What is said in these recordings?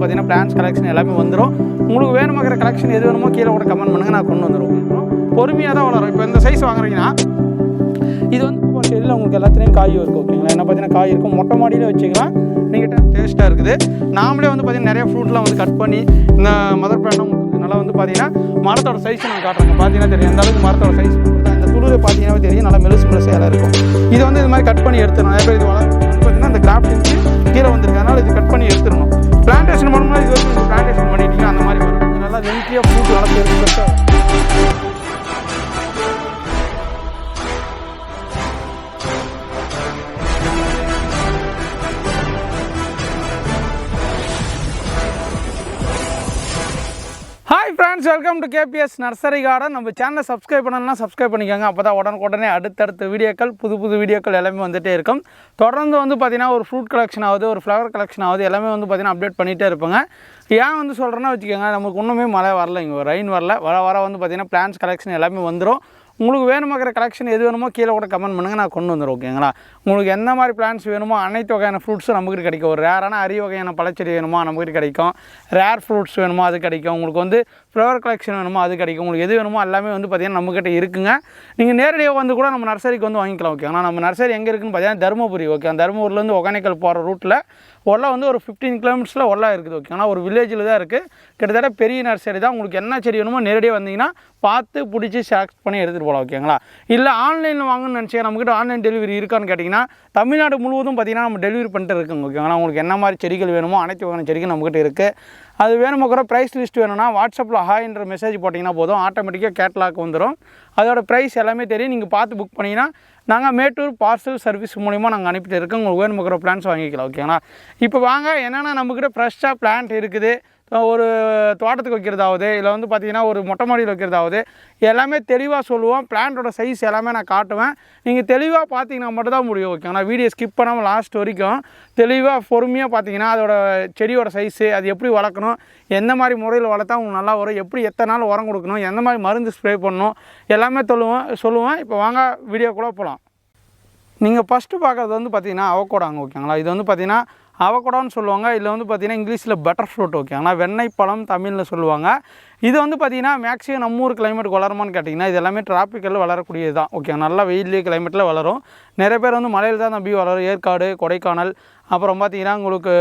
வந்து பார்த்தீங்கன்னா plans collection எல்லாமே வந்துடும் உங்களுக்கு வேணுமாங்கிற கலெக்ஷன் எது வேணுமோ கீழே கூட கமெண்ட் பண்ணுங்கள் நான் கொண்டு வந்துடுவோம் பொறுமையாக தான் வளரும். இப்போ இந்த சைஸ் வாங்குறீங்கன்னா இது வந்து இப்போ செடியில் உங்களுக்கு எல்லாத்துலேயும் காய் இருக்கும் ஓகேங்களா என்ன பார்த்தீங்கன்னா காய் இருக்கும். மொட்டை மாடியில் வச்சுக்கலாம் நீங்கள் டேஸ்ட்டாக இருக்குது. நாமளே வந்து பார்த்தீங்கன்னா நிறைய ஃப்ரூட்லாம் வந்து கட் பண்ணி இந்த மதர் பிளான்லாம் நல்லா வந்து பார்த்தீங்கன்னா மரத்தோட சைஸ் நான் காட்டுறேங்க. பார்த்தீங்கன்னா தெரியும். எந்த அளவுக்கு மரத்தோட சைஸ் இந்த துளிர் பார்த்தீங்கன்னா தெரியும். நல்லா மெலுசு மெலுசையாக இருக்கும். இது வந்து இது மாதிரி கட் பண்ணி எடுத்துடணும். நிறைய பேர் இது வளர்ந்து பார்த்தீங்கன்னா இந்த கிராஃப்ட் கீழே வந்துருக்கு. அதனால் இது கட் பண்ணி எடுத்துடணும். பிளான்டேஷன் பண்ணணும்னா இது வரைக்கும் பிளான்டேஷன் பண்ணிட்டீங்க அந்த மாதிரி வரும். நல்லா ஹெல்த்தியாக ஃப்ரூட் வளர்த்து friends welcome to KPS nursery garden நம்ம சேனலை சப்ஸ்கிரைப் பண்ணலாம் சப்ஸ்கிரைப் பண்ணிக்கோங்க. அப்போ தான் உடனுக்குடனே அடுத்தடுத்த வீடியோக்கள் புது புது வீடியோக்கள் எல்லாமே வந்துகிட்டே இருக்கும். தொடர்ந்து வந்து பார்த்தீங்கன்னா ஒரு ஃப்ரூட் கலெக்ஷன் ஆகுது ஒரு ஃப்ளவர் கலெக்ஷன் ஆகுது எல்லாமே வந்து பார்த்தீங்கன்னா அப்டேட் பண்ணிகிட்டே இருப்பாங்க. ஏன் வந்து சொல்கிறேன்னா வச்சுக்கோங்க நமக்கு ஒன்றுமே மழை வரல இங்கே ரெயின் வரல. வர வர வந்து பார்த்தீங்கன்னா பிளான்ஸ் கலெக்ஷன் எல்லாமே வந்துடும் உங்களுக்கு வேணுமாக்கிற கலெக்ஷன் எது வேணுமோ கீழே கூட கமெண்ட் பண்ணுங்கள் நான் கொண்டு வந்துடுறேன் ஓகேங்களா உங்களுக்கு எந்த மாதிரி பிளான்ஸ் வேணுமோ அனைத்து வகையான ஃப்ரூட்ஸும் நம்மகிட்ட கிடைக்கும். ஒரு ரேரான அரிய வகையான பழச்செடி வேணுமோ நம்மகிட்ட கிடைக்கும். ரேர் ஃப்ரூட்ஸ் வேணுமோ அது கிடைக்கும். உங்களுக்கு வந்து ஃப்ளவர் கலெக்ஷன் வேணுமோ அது கிடைக்கும். உங்களுக்கு எது வேணுமோ எல்லாமே வந்து பார்த்திங்கன்னா நம்மக்கிட்ட இருக்குங்க. நீங்கள் நேரடியாக வந்து கூட நம்ம நர்சரிக்கு வந்து வாங்கிக்கலாம் ஓகே ஆனால் நம்ம நர்சரி எங்கே இருக்குன்னு பார்த்தீங்கன்னா தருமபுரி ஓகே அந்த தருமபுரிலேருந்து ஒகேனக்கல் போகிற ரூட்டில் ஒல்லா வந்து ஒரு ஃபிஃப்டீன் கிலோமீட்டர்ஸில் ஒல்லா இருக்குது ஓகே ஆனால் ஒரு வில்லேஜில் தான் இருக்குது கிட்டத்தட்ட பெரிய நர்சரி தான். உங்களுக்கு என்ன செடி வேணுமோ நேரடியாக வந்தீங்கன்னா பார்த்து பிடிச்சி செலக்ட் பண்ணி எடுத்துகிட்டு போகலாம் ஓகேங்களா இல்லை ஆன்லைனில் வாங்கணும்னு நினச்சிங்க நம்மக்கிட்ட ஆன்லைன் டெலிவரி இருக்கான்னு கேட்டிங்கன்னா தமிழ்நாடு முழுவதும் பார்த்திங்கன்னா நம்ம டெலிவரி பண்ணிட்டு இருக்கோங்க ஓகேங்களா உங்களுக்கு என்ன மாதிரி செடிகள் வேணுமோ அனைத்து வகையான செடிகள் நம்மக்கிட்ட இருக்குது அது வேணும் கூட ப்ரைஸ் லிஸ்ட் வேணும்னா வாட்ஸ்அப்பில் ஹாய்ன்ற மெசேஜ் போட்டிங்கன்னா போதும். ஆட்டோமேட்டிக்காக கேட்லாக் வந்துடும் அதோட ப்ரைஸ் எல்லாமே தெரியும். நீங்கள் பார்த்து புக் பண்ணிங்கன்னா நாங்கள் மேட்டூர் பார்சல் சர்வீஸ் மூலிமா நாங்கள் அனுப்பிட்டு இருக்கோம். உங்களுக்கு வேணுமுக்கிற பிளான்ஸ் வாங்கிக்கலாம். ஓகேங்களா இப்போ வாங்க. என்னென்னா நம்மக்கிட்ட ஃப்ரெஷ்ஷாக பிளான்ட் இருக்குது. ஒரு தோட்டத்துக்கு வைக்கிறதாவது இல்லை வந்து பார்த்திங்கன்னா ஒரு மொட்டை மாடியில் வைக்கிறதாவது எல்லாமே தெளிவாக சொல்லுவோம். பிளான்ட்டோட சைஸ் எல்லாமே நான் காட்டுவேன். நீங்கள் தெளிவாக பார்த்தீங்கன்னா மட்டும்தான் முடியும் ஓகே ஆனால் வீடியோ ஸ்கிப் பண்ணாமல் லாஸ்ட் வரைக்கும் தெளிவாக பொறுமையாக பார்த்தீங்கன்னா அதோட செடியோட சைஸு அது எப்படி வளர்க்கணும் எந்த மாதிரி முறையில் வளர்த்தா உங்களுக்கு நல்லா வரும் எப்படி எத்தனை நாள் உரம் கொடுக்கணும் எந்த மாதிரி மருந்து ஸ்ப்ரே பண்ணணும் எல்லாமே சொல்லுவேன் சொல்லுவேன் இப்போ வாங்க வீடியோக்குள்ளே போகலாம் நீங்கள் ஃபஸ்ட்டு பார்க்குறது வந்து பார்த்தீங்கன்னா அவக்கோடாங்க ஓகேங்களா இது வந்து பார்த்தீங்கன்னா அவக்கோடான்னு சொல்லுவாங்க. இதில் வந்து பார்த்தீங்கன்னா இங்கிலீஷில் பட்டர் ஃப்ரூட் ஓகேங்களா வெண்ணெய் பழம் தமிழில் சொல்லுவாங்க. இது வந்து பார்த்தீங்கன்னா மேக்ஸிமம் நம்ம ஊர் கிளைமேட் வளருமான்னு கேட்டிங்கன்னா இது எல்லாமே டிராபிக்கல் வளரக்கூடியது தான் ஓகே நல்லா வெயிலே கிளைமேட்டில் வளரும். நிறைய பேர் வந்து மலையில் தான் நம்பி வளரும். ஏற்காடு கொடைக்கானல் அப்புறம் பார்த்தீங்கன்னா உங்களுக்கு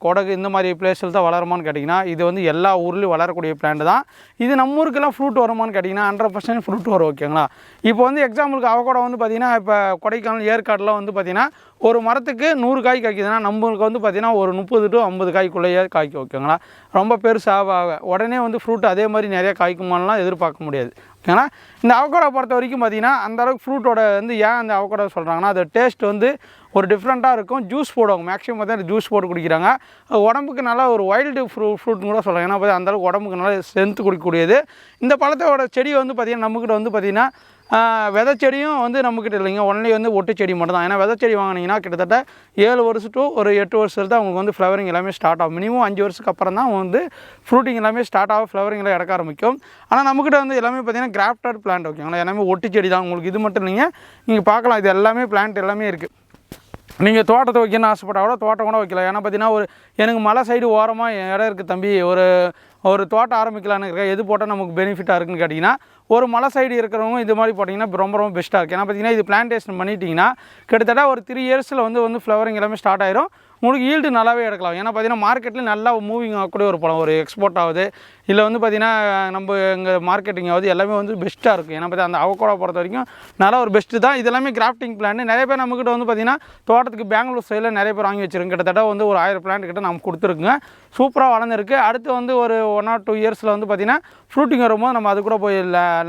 கொடகு இந்த மாதிரி பிளேஸில் தான் வளருமான்னு கேட்டிங்கன்னா இது வந்து எல்லா ஊர்லேயும் வளரக்கூடிய பிளான்ட் தான். இது நம்ம ஊருக்கெல்லாம் ஃப்ரூட் வருமான்னு கேட்டிங்கன்னா ஹண்ட்ரட் பர்சன்ட் ஃப்ரூட் வரும் ஓகேங்களா இப்போ வந்து எக்ஸாம்பிளுக்கு அவகோடா வந்து பார்த்திங்கன்னா இப்போ கொடைக்கானல் ஏற்காடுலாம் வந்து பார்த்திங்கன்னா ஒரு மரத்துக்கு நூறு காய் காய்க்குதுன்னா நம்மளுக்கு வந்து பார்த்திங்கன்னா ஒரு முப்பது டு ஐம்பது காய்க்குள்ளேயே காய்க்கும் ஓகேங்களா ரொம்ப பெருசாக உடனே வந்து ஃப்ரூட் அதே மாதிரி நிறையா காய்க்குமானலாம் எதிர்பார்க்க முடியாது ஓகேங்களா இந்த அவக்கோடா பொறுத்த வரைக்கும் பார்த்தீங்கன்னா அந்த அளவுக்கு ஃப்ரூட்டோட வந்து ஏன் அந்த அவக்கோடா சொல்கிறாங்கன்னா அது டேஸ்ட் வந்து ஒரு டிஃப்ரெண்ட்டாக இருக்கும். ஜூஸ் போடுவாங்க. மேக்ஸிமம் பார்த்தா ஜூஸ் போட்டு குடிக்கிறாங்க. உடம்புக்கு நல்லா ஒரு வைல்டு ஃப்ரூ ஃப்ரூட்னு கூட சொல்லலாம். ஏன்னா பார்த்தா அந்தளவுக்கு உடம்புக்கு நல்லா ஸ்ட்ரென்த் குடிக்கக்கூடியது. இந்த பழத்தோட செடி வந்து பார்த்திங்கன்னா நம்மக்கிட்ட வந்து பார்த்திங்கன்னா விதை செடியும் வந்து நம்மக்கிட்ட இல்லைங்க. ஒன்லி வந்து ஒட்டு செடி மட்டும் தான். ஏன்னா விதை செடி வாங்கினீங்கன்னா கிட்டத்தட்ட ஏழு வருஷம் டு ஒரு எட்டு வருஷத்துல தான் உங்களுக்கு வந்து ஃப்ளவரிங் எல்லாமே ஸ்டார்ட் ஆகும். மினிமம் அஞ்சு வருஷத்துக்கு அப்புறம் தான் வந்து ஃப்ரூட்டிங் எல்லாமே ஸ்டார்ட் ஆகும் ஃப்ளவரிங் எல்லாம் இறக்க ஆரம்பிக்கும். ஆனால் நம்மக்கிட்ட வந்து எல்லாமே பார்த்தீங்கன்னா கிராஃப்டட் பிளான்ட் ஓகேங்களா எல்லாமே ஒட்டு செடி தான். உங்களுக்கு இது மட்டும் இல்லைங்க. நீங்கள் பார்க்கலாம். இது எல்லாமே பிளான்ட் எல்லாமே இருக்குது நீங்கள் தோட்டத்தை வைக்கணும்னு ஆசைப்பட்டா கூட தோட்டம் கூட வைக்கலாம். ஏன்னா பார்த்தீங்கன்னா ஒரு எனக்கு மலை சைடு ஓரமாக இடம் இருக்குது தம்பி. ஒரு ஒரு தோட்டம் ஆரம்பிக்கலான்னு இருக்கேன். எது போட்டால் நமக்கு பெனிஃபிட்டாக இருக்குன்னு கேட்டிங்கன்னா ஒரு மலை சைடு இருக்கிறவங்க இது மாதிரி போட்டிங்கன்னா ரொம்ப ரொம்ப பெஸ்ட்டாக இருக்குது ஏன்னா பார்த்தீங்கன்னா இது பிளான்டேஷன் பண்ணிட்டீங்கன்னா கிட்டத்தட்ட ஒரு த்ரீ இயர்ஸில் வந்து வந்து ஃப்ளவரிங் எல்லாமே ஸ்டார்ட் ஆயிரும். உங்களுக்கு ஈல்டு நல்லாவே எடுக்கலாம். ஏன்னா பார்த்தீங்கன்னா மார்க்கெட்டில் நல்லா மூவிங் ஆகக்கூடிய ஒரு பழம் ஒரு எக்ஸ்போர்ட் ஆகுது. இல்லை வந்து பார்த்திங்கன்னா நம்ம எங்கள் மார்க்கெட்டிங் ஆகுது. எல்லாமே வந்து பெஸ்ட்டாக இருக்கும் ஏன்னா பார்த்தா அந்த அவக்கோடா பொறுத்த வரைக்கும் நல்லா ஒரு பெஸ்ட்டு தான். இதெல்லாமே கிராஃப்டிங் பிளான் நிறைய பேர் நம்மக்கிட்ட வந்து பார்த்திங்கன்னா தோட்டத்துக்கு பெங்களூர் சைடில் நிறைய பேர் வாங்கி வச்சிருக்கோம் கிட்டத்தட்ட வந்து ஒரு ஆயிரம் பிளான்ட் கிட்ட நம்ம கொடுத்துருக்குங்க. சூப்பராக வளர்ந்துருக்கு. அடுத்து வந்து ஒரு ஒன் ஆர் டூ இயர்ஸில் வந்து பார்த்திங்கன்னா ஃப்ரூட்டிங் வரும்போது நம்ம அது கூட போய்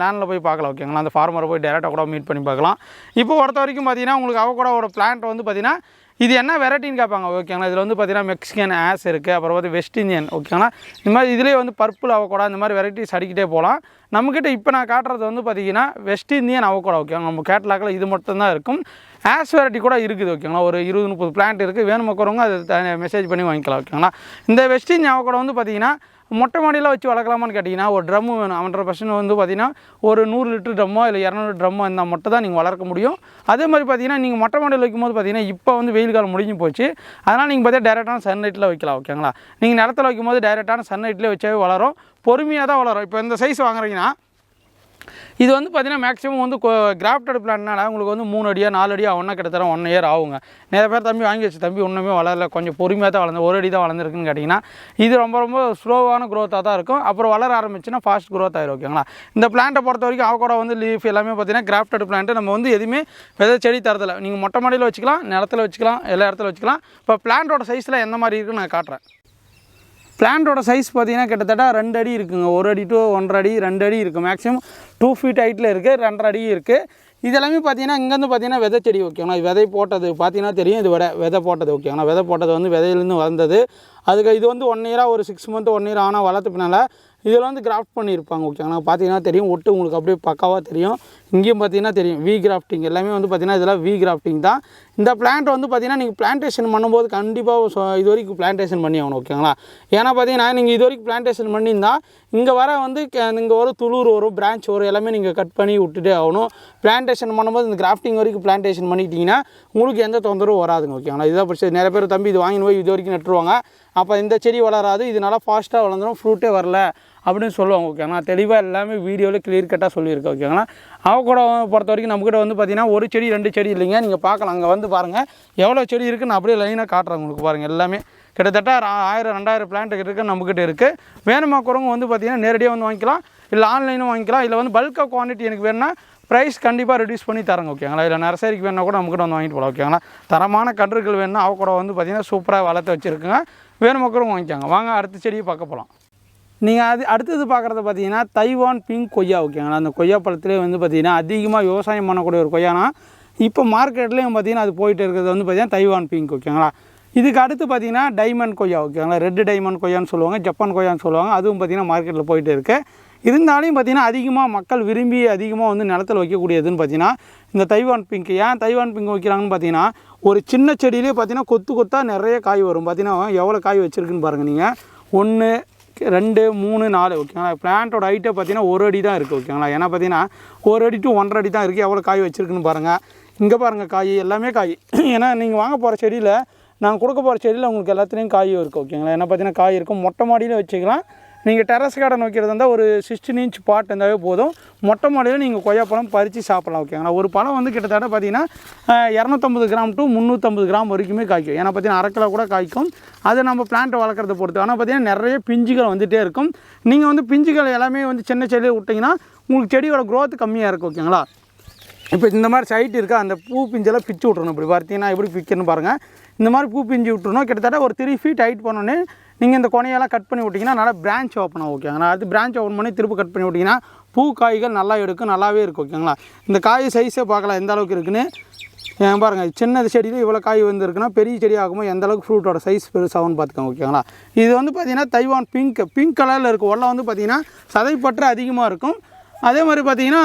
லேண்டில் போய் பார்க்கலாம் ஓகேங்களா அந்த ஃபார்மரை போய் டேரெக்டாக கூட மீட் பண்ணி பார்க்கலாம். இப்போ பொறுத்த வரைக்கும் பார்த்திங்கன்னா உங்களுக்கு அவக்கோடாவோட பிளான்ட் வந்து பார்த்திங்கன்னா இது என்ன வெரைட்டின்னு கேட்பாங்க ஓகேங்களா? இதில் வந்து பார்த்தீங்கன்னா மெக்சிகன் ஆஸ் இருக்குது அப்புறம் வந்து வெஸ்ட் இந்தியன் ஓகேங்களா? இந்த மாதிரி இதுலேயே வந்து பர்பிள் அவக்கோடா இந்த மாதிரி வெரைட்டிஸ் அடிக்கிட்டே போகலாம் நம்மக்கிட்ட இப்போ நான் காட்டுறது வந்து பார்த்தீங்கன்னா வெஸ்ட் இந்தியன் அவக்கோடா ஓகேங்களா நம்ம கேட்லாக்கில் இது மட்டும்தான் இருக்கும். ஆஸ் வெரைட்டி கூட இருக்குது ஓகேங்களா? ஒரு இருபது முப்பது பிளான்ட் இருக்குது வேணும் மக்கிறவங்க அது மெசேஜ் பண்ணி வாங்கிக்கலாம் ஓகேங்களா? இந்த வெஸ்ட் இந்தியன் அவக்கோடா வந்து பார்த்தீங்கன்னா மொட்டை மாடியெலாம் வச்சு வளர்க்கலாமான்னு கேட்டிங்கன்னா ஒரு ட்ரம்மு வேணும். ஹண்ட்ரட் பர்சன்ட் வந்து பார்த்தீங்கன்னா ஒரு நூறு லிட்டர் ட்ரம்மோ இல்லை இரநூறு ட்ரம்மோ இருந்தால் மட்டும் தான் நீங்கள் வளர்க்க முடியும். அதே மாதிரி பார்த்தீங்கன்னா நீங்கள் மொட்டை மாடியில் வைக்கும்போது பார்த்தீங்கன்னா இப்போ வந்து வெயில் காலம் முடிஞ்சு போச்சு. அதனால் நீங்கள் பார்த்தீங்கன்னா டேரெக்டான சன்லைட்டில் வைக்கலாம் ஓகேங்களா நீங்கள் நிலத்துல வைக்கும்போது டேரெக்டான சன்லைட்லேயே வச்சாவே வளரும். பொறுமையாக தான் வளரும். இப்போ இந்த சைஸ் வாங்குறீங்கன்னா இது வந்து பார்த்தீங்கன்னா மேக்ஸிமம் வந்து கிராஃப்டட் பிளான்னால உங்களுக்கு வந்து மூணு அடியாக நாலு அடியாக ஒன்றா கிட்டத்தட்ட ஒன் இயர் ஆகுங்க. நிறைய பேர் தம்பி வாங்கி வச்சு தம்பி ஒன்றுமே வளரல கொஞ்சம் பொறுமையாக தான் வளர்ந்து ஒரு அடி தான் வளர்ந்துருக்குன்னு கேட்டிங்கன்னா இது ரொம்ப ரொம்ப ஸ்லோவான க்ரோத்தாக தான் இருக்கும். அப்புறம் வளர ஆரம்பிச்சுன்னா ஃபாஸ்ட் க்ரோத் ஆகிரும் ஓகேங்களா இந்த பிளான்ட்டை பொறுத்த வரைக்கும் அவக்கூட வந்து லீஃப் எல்லாமே பார்த்திங்கன்னா கிராஃப்டட் பிளான்ட்டு நம்ம வந்து எதுவுமே விதை செடி தரதில்லை. நீங்கள் மொட்டை மாடியில் வச்சுக்கலாம் நிலத்துல வச்சுக்கலாம் எல்லா இடத்துல வச்சுக்கலாம். இப்போ பிளான்ட்டோட சைஸில் எந்த மாதிரி இருக்குன்னு நான் காட்டுறேன். பிளான்ட்டோட சைஸ் பார்த்தீங்கன்னா கிட்டத்தட்ட ரெண்டு அடி இருக்குங்க. ஒரு அடி டு ஒன்றரை அடி ரெண்டு அடி இருக்குது மேக்ஸிமம் டூ ஃபீட் ஹைட்டில் இருக்குது ரெண்டரை அடி இருக்குது இதெல்லாமே பார்த்தீங்கன்னா இங்கேருந்து பார்த்தீங்கன்னா விதை செடி ஓகேங்களா விதை போட்டது பார்த்தீங்கன்னா தெரியும் இது விட விதை போட்டது ஓகேங்களா விதை போட்டது வந்து விதையிலேருந்து வளர்ந்தது. அதுக்கு இது வந்து ஒன் இயராக ஒரு சிக்ஸ் மந்த் ஒன் இயர் ஆனால் வளர்த்த பின்னால் இதில் வந்து கிராஃப்ட் பண்ணியிருப்பாங்க ஓகேங்களா பார்த்தீங்கன்னா தெரியும் ஒட்டு உங்களுக்கு அப்படியே பக்காவாக தெரியும். இங்கேயும் பார்த்தீங்கன்னா தெரியும் வி கிராஃப்டிங் எல்லாமே வந்து பார்த்தீங்கன்னா இதெல்லாம் வி கிராஃப்டிங் தான். இந்த பிளான்ட் வந்து பார்த்தீங்கன்னா நீங்கள் பிளான்டேஷன் பண்ணும்போது கண்டிப்பாக இது வரைக்கும் பிளான்டேஷன் பண்ணி ஆகணும் ஓகேங்களா ஏன்னா பார்த்தீங்கன்னா நீங்கள் இது வரைக்கும் பிளான்டேஷன் பண்ணியிருந்தா இங்கே வர வந்து இங்கே ஒரு துளூர் வரும் பிரான்ச் வரும் எல்லாமே நீங்கள் கட் பண்ணி விட்டுட்டே ஆகணும். பிளான்டேஷன் பண்ணும்போது இந்த கிராஃப்டிங் வரைக்கும் பிளான்டேஷன் பண்ணிட்டீங்கன்னா உங்களுக்கு எந்த தொந்தரவும் வராதுங்க ஓகேங்களா இதான் பிரச்சனை. நிறைய பேர் தம்பி இது வாங்கின்னு போய் இது வரைக்கும் நட்டுருவாங்க. அப்போ இந்த செடி வளராது இது நல்லா ஃபாஸ்ட்டாக வளர்ந்துடும் ஃப்ரூட்டே வரல. அப்படின்னு சொல்லுவாங்க ஓகேங்களா தெளிவாக எல்லாமே வீடியோவில் கிளியர் கட்டாக சொல்லியிருக்கேன் ஓகேங்களா அவ கூட பொறுத்த வரைக்கும் நம்மக்கிட்ட வந்து பார்த்தீங்கன்னா ஒரு செடி ரெண்டு செடி இல்லைங்க. நீங்கள் பார்க்கலாம் அங்கே வந்து பாருங்கள் எவ்வளோ செடி இருக்குதுன்னு நான் அப்படியே லைனாக காட்டுறேன் உங்களுக்கு பாருங்கள் எல்லாமே. கிட்டத்தட்ட ஆயிரம் ரெண்டாயிரம் பிளான்ட் இருக்குது நம்மக்கிட்ட இருக்குது வேணுமா குரங்கு வந்து பார்த்தீங்கன்னா நேரடியாக வந்து வாங்கிக்கலாம். இல்லை ஆன்லைனும் வாங்கிக்கலாம். இல்லை வந்து பல்காக குவான்டிட்டி எனக்கு வேணும்னா ப்ரைஸ் கண்டிப்பாக ரெடியூஸ் பண்ணி தரங்க ஓகேங்களா இல்லை நர்சரிக்கு வேணா கூட நம்மக்கிட்ட வந்து வாங்கிட்டு போகலாம் ஓகேங்களா தரமான கன்றுகள் வேணும்னா அவ கூட வந்து பார்த்தீங்கன்னா சூப்பராக வளர்த்து வச்சுருக்குங்க. வேணுமா வாங்கிக்காங்க. வாங்க அடுத்த செடியை பார்க்க போகலாம் நீங்கள் அது அடுத்தது பார்க்குறது பார்த்தீங்கன்னா தைவான் பிங்க் கொய்யா ஓகேங்களா அந்த கொய்யா பழத்துலேயே வந்து பார்த்தீங்கன்னா அதிகமாக விவசாயம் பண்ணக்கூடிய ஒரு கொய்யானா இப்போ மார்க்கெட்லேயும் பார்த்தீங்கன்னா அது போயிட்டு இருக்கிறது வந்து பார்த்தீங்கன்னா தைவான் பிங்க் ஓகேங்களா இதுக்கு அடுத்து பார்த்தீங்கன்னா டைமண்ட் கொய்யா ஓகேங்களா ரெட் டைமண்ட் கொய்யான்னு சொல்லுவாங்க ஜப்பான் கொய்யான்னு சொல்லுவாங்க அதுவும் பார்த்தீங்கன்னா மார்க்கெட்டில் போயிட்டு இருக்குது இருந்தாலும் பார்த்தீங்கன்னா அதிகமாக மக்கள் விரும்பி அதிகமாக வந்து நிலத்தில் வைக்கக்கூடியதுன்னு பார்த்தீங்கன்னா இந்த தைவான் பிங்க் ஏன் தைவான் பிங்க் வைக்கிறாங்கன்னு பார்த்தீங்கன்னா ஒரு சின்ன செடியிலே பார்த்தீங்கன்னா கொத்து கொத்தாக நிறைய காய் வரும். பார்த்தீங்கன்னா எவ்வளோ காய் வச்சுருக்குன்னு பாருங்கள் நீங்கள் ஒன்று ரெண்டு மூணு நாலு ஓகேங்களா பிளான்ட்டோட ஹைட்டை பார்த்தீங்கன்னா ஒரு அடி தான் இருக்குது ஓகேங்களா ஏன்னா பார்த்தீங்கன்னா ஒரு அடி டு ஒன்றரை அடி தான் இருக்குது எவ்வளோ காய் வச்சுருக்குன்னு பாருங்கள் இங்கே பாருங்கள் காய் எல்லாமே காய். ஏன்னா நீங்கள் வாங்க போகிற செடியில் நாங்கள் கொடுக்க போகிற செடியில் உங்களுக்கு எல்லாத்துலேயும் காயும் இருக்குது ஓகேங்களா ஏன்னா பார்த்தீங்கன்னா காய் இருக்கும். மொட்டை மாடியில் வச்சுக்கலாம். நீங்கள் டெரஸ் கார்டன் வைக்கிறது இருந்தால் ஒரு சிக்ஸ்டீன் இன்ச் பாட் இருந்தாவே போதும். மொட்டை மாடியில் நீங்கள் கொய்யாப்பழம் பறித்து சாப்பிடலாம் ஓகேங்களா ஒரு பழம் வந்து கிட்டத்தட்ட பார்த்தீங்கன்னா இரநூத்தம்பது கிராம் டு முந்நூற்றம்பது கிராம் வரைக்குமே காய்க்கும். ஏன்னா பார்த்தீங்கன்னா அரை கிலோ கூட காய்க்கும். அது நம்ம பிளான்ட்டை வளர்க்குறத பொறுத்து. ஆனால் பார்த்தீங்கன்னா நிறைய பிஞ்சுகள் வந்துகிட்டே இருக்கும். நீங்கள் வந்து பிஞ்சுகள் எல்லாமே வந்து சின்ன செடியில் விட்டிங்கன்னா உங்களுக்கு செடியோட க்ரோத் கம்மியாக இருக்கும் ஓகேங்களா இப்போ இந்த மாதிரி சைட் இருக்கா அந்த பூ பிஞ்செல்லாம் பிச்சு விட்றணும் இப்படி. பார்த்தீங்கன்னா எப்படி பிக்கணும்னு பாருங்கள் இந்த மாதிரி பூ பிஞ்சு விட்டுறணும். கிட்டத்தட்ட ஒரு த்ரீ ஃபீட் ஹைட் பண்ணோன்னே நீங்கள் இந்த கொனையெல்லாம் கட் பண்ணி விட்டிங்கன்னா நல்லா பிரான்ச் ஓப்பன் ஆகும் ஓகேங்களா அது பிரான்ச் ஓப்பன் பண்ணி திருப்பி கட் பண்ணி விட்டிங்கன்னா பூ காய்கள் நல்லா எடுக்கும் நல்லாவே இருக்கும் ஓகேங்களா இந்த காய் சைஸே பார்க்கலாம் எந்த அளவுக்கு இருக்குன்னு. ஏன் பாருங்கள் சின்ன செடியில் இவ்வளோ காய் வந்துருக்குன்னா பெரிய செடி ஆகும்போது எந்த அளவுக்கு ஃப்ரூட்டோட சைஸ் பெருசாகும்னு பார்த்துக்கோங்க ஓகேங்களா இது வந்து பார்த்திங்கன்னா தைவான் பிங்க் பிங்க் கலரில் இருக்கும். உள்ள வந்து பார்த்தீங்கன்னா சதைப்பற்று அதிகமாக இருக்கும். அதே மாதிரி பார்த்தீங்கன்னா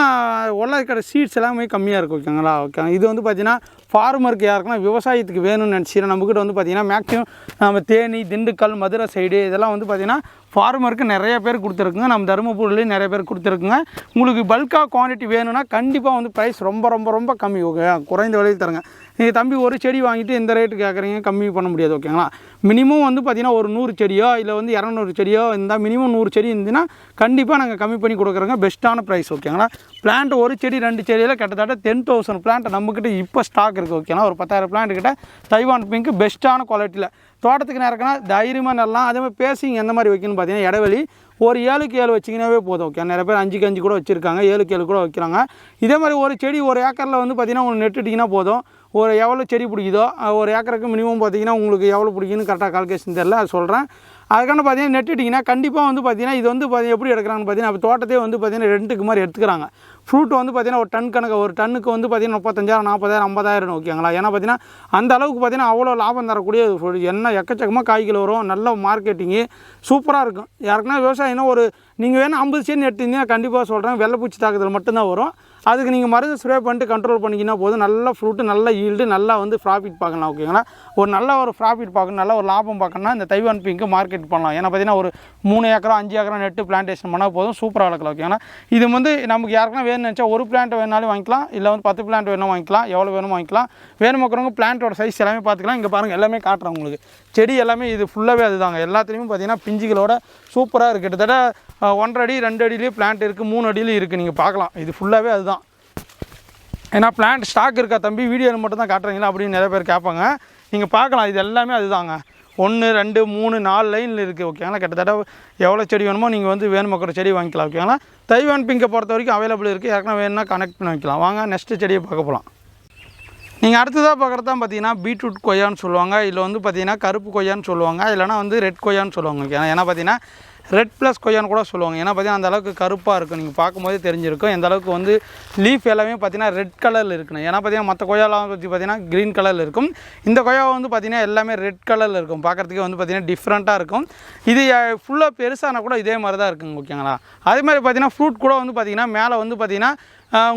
உள்ள இருக்கிற சீட்ஸ் எல்லாமே கம்மியாக இருக்கும் ஓகேங்களா ஓகே இது வந்து பார்த்தீங்கன்னா ஃபார்மருக்கு யாருக்குன்னா விவசாயத்துக்கு வேணும்னு நினச்சிங்கன்னா நம்மக்கிட்ட வந்து பார்த்தீங்கன்னா மேக்ஸிமம் நம்ம தேனி திண்டுக்கல் மதுரை சைடு இதெல்லாம் வந்து பார்த்தீங்கன்னா ஃபார்மருக்கு நிறைய பேர் கொடுத்துருக்குங்க. நம்ம தருமபுரிலையும் நிறைய பேர் கொடுத்துருக்குங்க. உங்களுக்கு பல்காக குவான்டிட்டி வேணும்னா கண்டிப்பாக வந்து ப்ரைஸ் ரொம்ப ரொம்ப ரொம்ப கம்மி ஓகே குறைந்த விலையில் தருங்க. நீங்கள் தம்பி ஒரு செடி வாங்கிட்டு இந்த ரேட்டு கேட்குறீங்க கம்மி பண்ண முடியாது ஓகேங்களா மினிமம் வந்து பார்த்தீங்கன்னா ஒரு நூறு செடியோ இல்லை வந்து இரநூறு செடியோ இருந்தால் மினிமம் நூறு செடி இருந்துச்சுன்னா கண்டிப்பாக நாங்கள் கம்மி பண்ணி கொடுக்குறோங்க. பெஸ்ட்டான ப்ரைஸ் ஓகேங்களா பிளான்ட் ஒரு செடி ரெண்டு செடியில் கிட்டத்தட்ட டென் தௌசண்ட் பிளான்ட் நம்மக்கிட்ட இப்போ ஸ்டாக் இருக்குது ஓகேனா ஒரு பத்தாயிரம் பிளான்ட் கிட்ட தைவான் பிங்க் பெஸ்ட்டான குவாலிட்டியில் தோட்டத்துக்கு நேரக்கனா தைரியமாக நடலாம் அதே மாதிரி பேசிங் எந்த மாதிரி வைக்கணும்னு பார்த்தீங்கன்னா இடைவெளி ஒரு ஏழுக்கு ஏழு வச்சிங்கனாவே போதும் ஓகே நிறைய பேர் அஞ்சுக்கு அஞ்சு கூட வச்சுருக்காங்க ஏழுக்கு ஏழு கூட வைக்கிறாங்க. இதே மாதிரி ஒரு செடி ஒரு ஏக்கரில் வந்து பார்த்திங்கன்னா உங்களுக்கு நெட்டுட்டிங்கன்னா போதும். ஒரு எவ்வளோ செடி பிடிக்குதோ ஒரு ஏக்கருக்கு மினிமம் பார்த்தீங்கன்னா உங்களுக்கு எவ்வளோ பிடிக்குன்னு கரெக்டாக கால்குலேஷன் தெரில அது சொல்கிறேன் அதுக்கான பார்த்தீங்கன்னா நெட்டுட்டிங்கன்னா கண்டிப்பாக வந்து பார்த்திங்கன்னா இது வந்து பார்த்தீங்கன்னா எப்படி எடுக்கிறாங்கன்னு பார்த்தீங்கன்னா இப்போ தோட்டத்தையே வந்து பார்த்திங்கன்னா ரெண்டுக்கு மாதிரி எடுத்துக்கிறாங்க. ஃப்ரூட் வந்து பார்த்தீங்கன்னா ஒரு டன் கணக்கு ஒரு டன்னுக்கு வந்து பார்த்தீங்கன்னா முப்பத்தஞ்சாயிரம் நாற்பதாயிரம் ஐம்பதாயிரம் ஓகேங்களா ஏன்னா பார்த்தீங்கன்னா அந்த அளவுக்கு பார்த்தீங்கன்னா அவ்வளோ லாபம் தரக்கூடிய ஒரு ஃப்ரூட் என்ன எக்கச்சக்கமாக காய்கள் வரும் நல்ல மார்க்கெட்டிங்கு சூப்பராக இருக்கும். யாருக்குன்னா விவசாயம்னா ஒரு நீங்கள் வேணால் ஐம்பது செடி எடுத்தீங்கன்னா கண்டிப்பாக சொல்கிறேன் வெள்ளைப்பூச்சி தாக்குதல் மட்டும்தான் வரும். அதுக்கு நீங்கள் மருந்து ஸ்ப்ரே பண்ணிட்டு கண்ட்ரோல் பண்ணிக்கினா போதும். நல்ல ஃப்ரூட்டு நல்ல ஈல்டு நல்லா வந்து ப்ராஃபிட் பார்க்கலாம் ஓகேங்களா ஒரு நல்ல ஒரு ப்ராஃபிட் பார்க்கணும் நல்ல ஒரு லாபம் பார்க்கணும்னா இந்த தைவான் பிங்க்கு மார்க்கெட் பண்ணலாம். ஏன்னா பார்த்தீங்கன்னா ஒரு மூணு ஏக்கரோ அஞ்சு ஏக்கரோ நெட்டு பிளான்டேஷன் பண்ணால் போதும். சூப்பராக வளர்க்கலாம் ஓகேங்களா இது வந்து நமக்கு யாருக்குன்னா வேணும்னு நினச்சா ஒரு பிளான்ட் வேணாலும் வாங்கிக்கலாம். இல்லை வந்து பத்து பிளான்ட் வேணும் வாங்கிக்கலாம். எவ்வளோ வேணும் வாங்கிக்கலாம். வேணும் பார்க்குறவங்க பிளான்ட்டோட சைஸ் எல்லாமே பார்த்துக்கலாம். இங்கே பாருங்கள் எல்லாமே காட்டுறேன் உங்களுக்கு. செடி எல்லாமே இது ஃபுல்லாகவே அதுதாங்க. எல்லாத்துலேயுமே பார்த்தீங்கன்னா பிஞ்சுகளோட சூப்பராக இருக்குது கிட்டத்தட்ட ஒன்றரை அடி ரெண்டு அடியிலேயே பிளான்ட் இருக்குது மூணு அடியிலையும் இருக்குது நீங்கள் பார்க்கலாம் இது ஃபுல்லாகவே அதுதான். ஏன்னா பிளான்ட் ஸ்டாக் இருக்கா தம்பி? வீடியோவில் மட்டும் தான் காட்டுறீங்களா அப்படின்னு நிறைய பேர் கேட்பாங்க. நீங்கள் பார்க்கலாம் இது எல்லாமே அதுதாங்க. ஒன்று ரெண்டு மூணு நாலு லைனில் இருக்குது ஓகேங்களா கிட்டத்தட்ட எவ்வளோ செடி வேணுமோ நீங்கள் வந்து வேணுமக்கிற செடி வாங்கிக்கலாம் ஓகேங்களா தைவான் பிங்கை பொறுத்த வரைக்கும் அவைலபிள் இருக்குது யாருக்குன்னா வேணும்னா கனெக்ட் பண்ணி வைக்கலாம் வாங்க நெக்ஸ்ட்டு செடியை பார்க்க போகலாம் நீங்கள் அடுத்ததாக பார்க்குறது தான் பார்த்தீங்கன்னா பீட்ரூட் கொய்யான்னு சொல்லுவாங்க. இதில் வந்து பார்த்தீங்கன்னா கருப்பு கொய்யான்னு சொல்லுவாங்க. இல்லைனா வந்து ரெட் கொய்யான்னு சொல்லுவாங்க. ஓகே ஏன்னா பார்த்தீங்கன்னா ரெட் ப்ளஸ் கொய்யான்னு கூட சொல்லுவாங்க. ஏன்னா பார்த்தீங்கன்னா அந்த அளவுக்கு கருப்பாக இருக்கும் நீங்கள் பார்க்கும்போதே தெரிஞ்சிருக்கும். எந்த அளவுக்கு வந்து லீஃப் எல்லாமே பார்த்தீங்கன்னா ரெட் கலரில் இருக்கணும் ஏன்னா பார்த்தீங்கன்னா மற்ற கொய்யாலாம் பற்றி பார்த்தீங்கன்னா க்ரீன் கலரில் இருக்கும். இந்த கொய்யா வந்து பார்த்தீங்கன்னா எல்லாமே ரெட் கலரில் இருக்கும். பார்க்குறதுக்கே வந்து பார்த்தீங்கன்னா டிஃப்ரெண்ட்டாக இருக்கும். இது ஃபுல்லாக பெருசானா கூட இதே மாதிரி தான் இருக்குங்க ஓகேங்களா அதே மாதிரி பார்த்தீங்கன்னா ஃப்ரூட் கூட வந்து பார்த்தீங்கன்னா மேலே வந்து பார்த்தீங்கன்னா